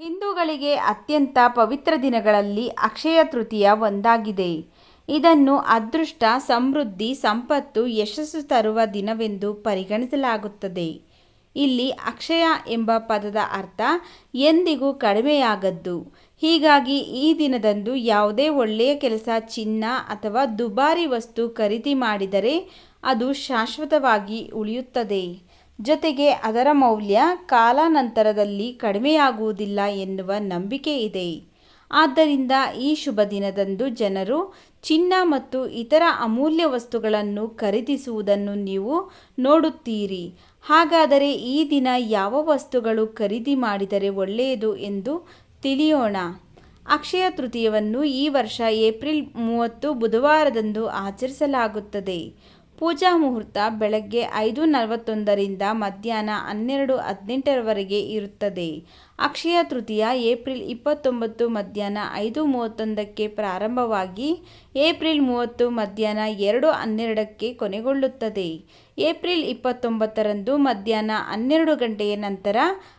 ಹಿಂದೂಗಳಿಗೆ ಅತ್ಯಂತ ಪವಿತ್ರ ದಿನಗಳಲ್ಲಿ ಅಕ್ಷಯ ತೃತೀಯ ಒಂದಾಗಿದೆ. ಇದನ್ನು ಅದೃಷ್ಟ, ಸಮೃದ್ಧಿ, ಸಂಪತ್ತು, ಯಶಸ್ಸು ತರುವ ದಿನವೆಂದು ಪರಿಗಣಿಸಲಾಗುತ್ತದೆ. ಇಲ್ಲಿ ಅಕ್ಷಯ ಎಂಬ ಪದದ ಅರ್ಥ ಎಂದಿಗೂ ಕಡಿಮೆಯಾಗದ್ದು. ಹೀಗಾಗಿ ಈ ದಿನದಂದು ಯಾವುದೇ ಒಳ್ಳೆಯ ಕೆಲಸ, ಚಿನ್ನ ಅಥವಾ ದುಬಾರಿ ವಸ್ತು ಖರೀದಿ ಮಾಡಿದರೆ ಅದು ಶಾಶ್ವತವಾಗಿ ಉಳಿಯುತ್ತದೆ. ಜೊತೆಗೆ ಅದರ ಮೌಲ್ಯ ಕಾಲಾನಂತರದಲ್ಲಿ ಕಡಿಮೆಯಾಗುವುದಿಲ್ಲ ಎನ್ನುವ ನಂಬಿಕೆ ಇದೆ. ಆದ್ದರಿಂದ ಈ ಶುಭ ದಿನದಂದು ಜನರು ಚಿನ್ನ ಮತ್ತು ಇತರ ಅಮೂಲ್ಯ ವಸ್ತುಗಳನ್ನು ಖರೀದಿಸುವುದನ್ನು ನೀವು ನೋಡುತ್ತೀರಿ. ಹಾಗಾದರೆ ಈ ದಿನ ಯಾವ ವಸ್ತುಗಳು ಖರೀದಿ ಮಾಡಿದರೆ ಒಳ್ಳೆಯದು ಎಂದು ತಿಳಿಯೋಣ. ಅಕ್ಷಯ ತೃತೀಯವನ್ನು ಈ ವರ್ಷ ಏಪ್ರಿಲ್ ಮೂವತ್ತು ಬುಧವಾರದಂದು ಆಚರಿಸಲಾಗುತ್ತದೆ. ಪೂಜಾ ಮುಹೂರ್ತ ಬೆಳಗ್ಗೆ ಐದು ನಲವತ್ತೊಂದರಿಂದ ಮಧ್ಯಾಹ್ನ ಹನ್ನೆರಡು ಹದಿನೆಂಟರವರೆಗೆ ಇರುತ್ತದೆ. ಅಕ್ಷಯ ತೃತೀಯ ಏಪ್ರಿಲ್ ಇಪ್ಪತ್ತೊಂಬತ್ತು ಮಧ್ಯಾಹ್ನ ಐದು ಮೂವತ್ತೊಂದಕ್ಕೆ ಪ್ರಾರಂಭವಾಗಿ ಏಪ್ರಿಲ್ ಮೂವತ್ತು ಮಧ್ಯಾಹ್ನ ಎರಡು ಹನ್ನೆರಡಕ್ಕೆ ಕೊನೆಗೊಳ್ಳುತ್ತದೆ. ಏಪ್ರಿಲ್ ಇಪ್ಪತ್ತೊಂಬತ್ತರಂದು ಮಧ್ಯಾಹ್ನ ಹನ್ನೆರಡು ಗಂಟೆಯ ನಂತರ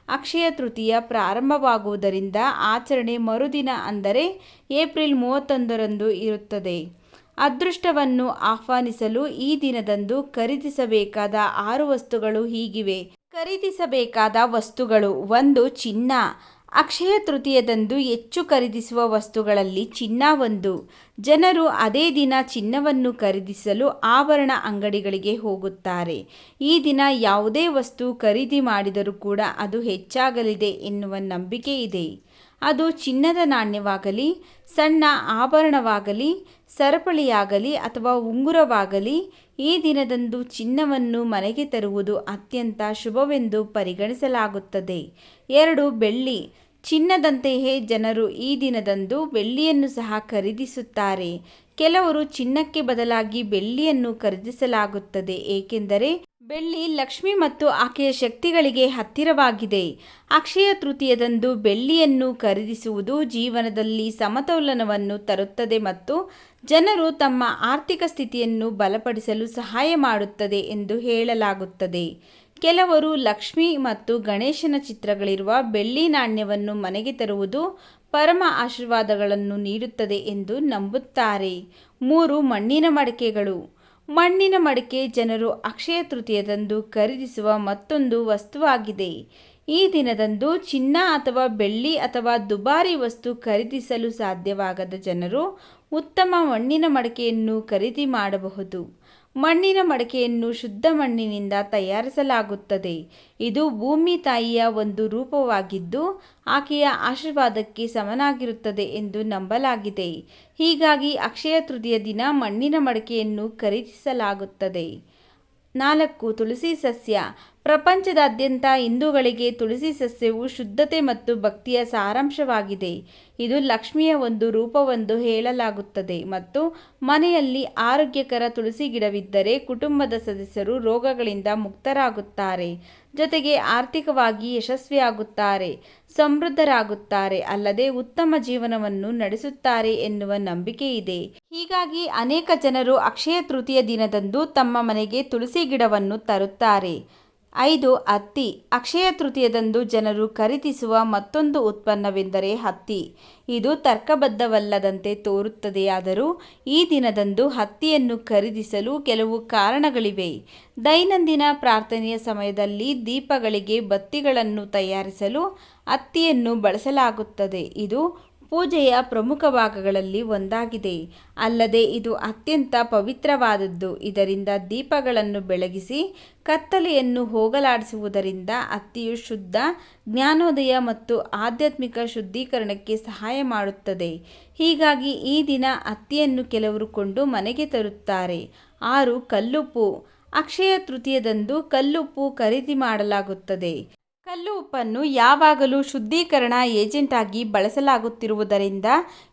ಅಕ್ಷಯ ತೃತೀಯ ಪ್ರಾರಂಭವಾಗುವುದರಿಂದ ಆಚರಣೆ ಮರುದಿನ ಅಂದರೆ ಏಪ್ರಿಲ್ ಮೂವತ್ತೊಂದರಂದು ಇರುತ್ತದೆ. ಅದೃಷ್ಟವನ್ನು ಆಹ್ವಾನಿಸಲು ಈ ದಿನದಂದು ಖರೀದಿಸಬೇಕಾದ ಆರು ವಸ್ತುಗಳು ಹೀಗಿವೆ. ಖರೀದಿಸಬೇಕಾದ ವಸ್ತುಗಳು ಒಂದು ಚಿನ್ನ. ಅಕ್ಷಯ ತೃತೀಯದಂದು ಹೆಚ್ಚು ಖರೀದಿಸುವ ವಸ್ತುಗಳಲ್ಲಿ ಚಿನ್ನ ಒಂದು. ಜನರು ಅದೇ ದಿನ ಚಿನ್ನವನ್ನು ಖರೀದಿಸಲು ಆಭರಣ ಅಂಗಡಿಗಳಿಗೆ ಹೋಗುತ್ತಾರೆ. ಈ ದಿನ ಯಾವುದೇ ವಸ್ತು ಖರೀದಿ ಮಾಡಿದರೂ ಕೂಡ ಅದು ಹೆಚ್ಚಾಗಲಿದೆ ಎನ್ನುವ ನಂಬಿಕೆ ಇದೆ. ಅದು ಚಿನ್ನದ ನಾಣ್ಯವಾಗಲಿ, ಸಣ್ಣ ಆಭರಣವಾಗಲಿ, ಸರಪಳಿಯಾಗಲಿ ಅಥವಾ ಉಂಗುರವಾಗಲಿ. ಈ ದಿನದಂದು ಚಿನ್ನವನ್ನು ಮನೆಗೆ ತರುವುದು ಅತ್ಯಂತ ಶುಭವೆಂದು ಪರಿಗಣಿಸಲಾಗುತ್ತದೆ. ಎರಡು ಬೆಳ್ಳಿ. ಚಿನ್ನದಂತೆಯೇ ಜನರು ಈ ದಿನದಂದು ಬೆಳ್ಳಿಯನ್ನು ಸಹ ಖರೀದಿಸುತ್ತಾರೆ. ಕೆಲವರು ಚಿನ್ನಕ್ಕೆ ಬದಲಾಗಿ ಬೆಳ್ಳಿಯನ್ನು ಖರೀದಿಸಲಾಗುತ್ತದೆ ಏಕೆಂದರೆ ಬೆಳ್ಳಿ ಲಕ್ಷ್ಮಿ ಮತ್ತು ಆಕೆಯ ಶಕ್ತಿಗಳಿಗೆ ಹತ್ತಿರವಾಗಿದೆ. ಅಕ್ಷಯ ತೃತೀಯದಂದು ಬೆಳ್ಳಿಯನ್ನು ಖರೀದಿಸುವುದು ಜೀವನದಲ್ಲಿ ಸಮತೋಲನವನ್ನು ತರುತ್ತದೆ ಮತ್ತು ಜನರು ತಮ್ಮ ಆರ್ಥಿಕ ಸ್ಥಿತಿಯನ್ನು ಬಲಪಡಿಸಲು ಸಹಾಯ ಮಾಡುತ್ತದೆ ಎಂದು ಹೇಳಲಾಗುತ್ತದೆ. ಕೆಲವರು ಲಕ್ಷ್ಮಿ ಮತ್ತು ಗಣೇಶನ ಚಿತ್ರಗಳಿರುವ ಬೆಳ್ಳಿ ನಾಣ್ಯವನ್ನು ಮನೆಗೆ ತರುವುದು ಪರಮ ಆಶೀರ್ವಾದಗಳನ್ನು ನೀಡುತ್ತದೆ ಎಂದು ನಂಬುತ್ತಾರೆ. ಮೂರು ಮಣ್ಣಿನ ಮಡಕೆಗಳು. ಮಣ್ಣಿನ ಮಡಿಕೆ ಜನರು ಅಕ್ಷಯ ತೃತೀಯದಂದು ಖರೀದಿಸುವ ಮತ್ತೊಂದು ವಸ್ತುವಾಗಿದೆ. ಈ ದಿನದಂದು ಚಿನ್ನ ಅಥವಾ ಬೆಳ್ಳಿ ಅಥವಾ ದುಬಾರಿ ವಸ್ತು ಖರೀದಿಸಲು ಸಾಧ್ಯವಾಗದ ಜನರು ಉತ್ತಮ ಮಣ್ಣಿನ ಮಡಿಕೆಯನ್ನು ಖರೀದಿ ಮಾಡಬಹುದು. ಮಣ್ಣಿನ ಮಡಕೆಯನ್ನು ಶುದ್ಧ ಮಣ್ಣಿನಿಂದ ತಯಾರಿಸಲಾಗುತ್ತದೆ. ಇದು ಭೂಮಿ ತಾಯಿಯ ಒಂದು ರೂಪವಾಗಿದ್ದು, ಆಕೆಯ ಆಶೀರ್ವಾದಕ್ಕೆ ಸಮನಾಗಿರುತ್ತದೆ ಎಂದು ನಂಬಲಾಗಿದೆ. ಹೀಗಾಗಿ ಅಕ್ಷಯ ತೃತೀಯ ದಿನ ಮಣ್ಣಿನ ಮಡಕೆಯನ್ನು ಖರೀದಿಸಲಾಗುತ್ತದೆ. ನಾಲ್ಕು, ತುಳಸಿ ಸಸ್ಯ. ಪ್ರಪಂಚದಾದ್ಯಂತ ಹಿಂದೂಗಳಿಗೆ ತುಳಸಿ ಸಸ್ಯವು ಶುದ್ಧತೆ ಮತ್ತು ಭಕ್ತಿಯ ಸಾರಾಂಶವಾಗಿದೆ. ಇದು ಲಕ್ಷ್ಮಿಯ ಒಂದು ರೂಪವೆಂದು ಹೇಳಲಾಗುತ್ತದೆ ಮತ್ತು ಮನೆಯಲ್ಲಿ ಆರೋಗ್ಯಕರ ತುಳಸಿ ಗಿಡವಿದ್ದರೆ ಕುಟುಂಬದ ಸದಸ್ಯರು ರೋಗಗಳಿಂದ ಮುಕ್ತರಾಗುತ್ತಾರೆ. ಜೊತೆಗೆ ಆರ್ಥಿಕವಾಗಿ ಯಶಸ್ವಿಯಾಗುತ್ತಾರೆ, ಸಮೃದ್ಧರಾಗುತ್ತಾರೆ ಅಲ್ಲದೆ ಉತ್ತಮ ಜೀವನವನ್ನು ನಡೆಸುತ್ತಾರೆ ಎನ್ನುವ ನಂಬಿಕೆ ಇದೆ. ಹೀಗಾಗಿ ಅನೇಕ ಜನರು ಅಕ್ಷಯ ತೃತೀಯ ದಿನದಂದು ತಮ್ಮ ಮನೆಗೆ ತುಳಸಿ ಗಿಡವನ್ನು ತರುತ್ತಾರೆ. ಐದು, ಹತ್ತಿ. ಅಕ್ಷಯ ತೃತೀಯದಂದು ಜನರು ಖರೀದಿಸುವ ಮತ್ತೊಂದು ಉತ್ಪನ್ನವೆಂದರೆ ಹತ್ತಿ. ಇದು ತರ್ಕಬದ್ಧವಲ್ಲದಂತೆ ತೋರುತ್ತದೆಯಾದರೂ ಈ ದಿನದಂದು ಹತ್ತಿಯನ್ನು ಖರೀದಿಸಲು ಕೆಲವು ಕಾರಣಗಳಿವೆ. ದೈನಂದಿನ ಪ್ರಾರ್ಥನೆಯ ಸಮಯದಲ್ಲಿ ದೀಪಗಳಿಗೆ ಬತ್ತಿಗಳನ್ನು ತಯಾರಿಸಲು ಹತ್ತಿಯನ್ನು ಬಳಸಲಾಗುತ್ತದೆ. ಇದು ಪೂಜೆಯ ಪ್ರಮುಖ ಭಾಗಗಳಲ್ಲಿ ಒಂದಾಗಿದೆ. ಅಲ್ಲದೆ ಇದು ಅತ್ಯಂತ ಪವಿತ್ರವಾದದ್ದು. ಇದರಿಂದ ದೀಪಗಳನ್ನು ಬೆಳಗಿಸಿ ಕತ್ತಲೆಯನ್ನು ಹೋಗಲಾಡಿಸುವುದರಿಂದ ಅತ್ತಿಯು ಶುದ್ಧ, ಜ್ಞಾನೋದಯ ಮತ್ತು ಆಧ್ಯಾತ್ಮಿಕ ಶುದ್ಧೀಕರಣಕ್ಕೆ ಸಹಾಯ ಮಾಡುತ್ತದೆ. ಹೀಗಾಗಿ ಈ ದಿನ ಅತ್ತಿಯನ್ನು ಕೆಲವರು ಕೊಂಡು ಮನೆಗೆ ತರುತ್ತಾರೆ. ಆರು ಕಲ್ಲುಪ್ಪು. ಅಕ್ಷಯ ತೃತೀಯದಂದು ಕಲ್ಲುಪ್ಪು ಖರೀದಿ ಮಾಡಲಾಗುತ್ತದೆ. ಕಲ್ಲು ಉಪ್ಪನ್ನು ಯಾವಾಗಲೂ ಶುದ್ಧೀಕರಣ ಏಜೆಂಟ್ ಆಗಿ ಬಳಸಲಾಗುತ್ತಿರುವುದರಿಂದ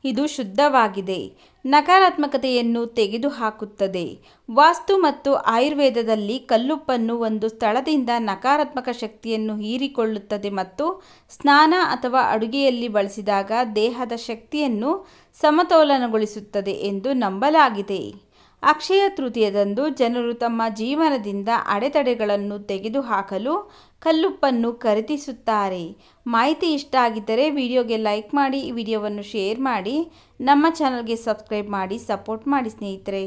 ಇದು ಶುದ್ಧವಾಗಿದೆ. ನಕಾರಾತ್ಮಕತೆಯನ್ನು ತೆಗೆದುಹಾಕುತ್ತದೆ. ವಾಸ್ತು ಮತ್ತು ಆಯುರ್ವೇದದಲ್ಲಿ ಕಲ್ಲುಪ್ಪನ್ನು ಒಂದು ಸ್ಥಳದಿಂದ ನಕಾರಾತ್ಮಕ ಶಕ್ತಿಯನ್ನು ಹೀರಿಕೊಳ್ಳುತ್ತದೆ ಮತ್ತು ಸ್ನಾನ ಅಥವಾ ಅಡುಗೆಯಲ್ಲಿ ಬಳಸಿದಾಗ ದೇಹದ ಶಕ್ತಿಯನ್ನು ಸಮತೋಲನಗೊಳಿಸುತ್ತದೆ ಎಂದು ನಂಬಲಾಗಿದೆ. ಅಕ್ಷಯ ತೃತೀಯದಂದು ಜನರು ತಮ್ಮ ಜೀವನದಿಂದ ಅಡೆತಡೆಗಳನ್ನು ತೆಗೆದುಹಾಕಲು ಕಲ್ಲುಪ್ಪನ್ನು ಖರೀದಿಸುತ್ತಾರೆ ಮಾಹಿತಿ ಇಷ್ಟ ಆಗಿದ್ದರೆ ವಿಡಿಯೋಗೆ ಲೈಕ್ ಮಾಡಿ ವಿಡಿಯೋವನ್ನು ಶೇರ್ ಮಾಡಿ, ನಮ್ಮ ಚಾನಲ್ಗೆ ಸಬ್ಸ್ಕ್ರೈಬ್ ಮಾಡಿ, ಸಪೋರ್ಟ್ ಮಾಡಿ ಸ್ನೇಹಿತರೆ.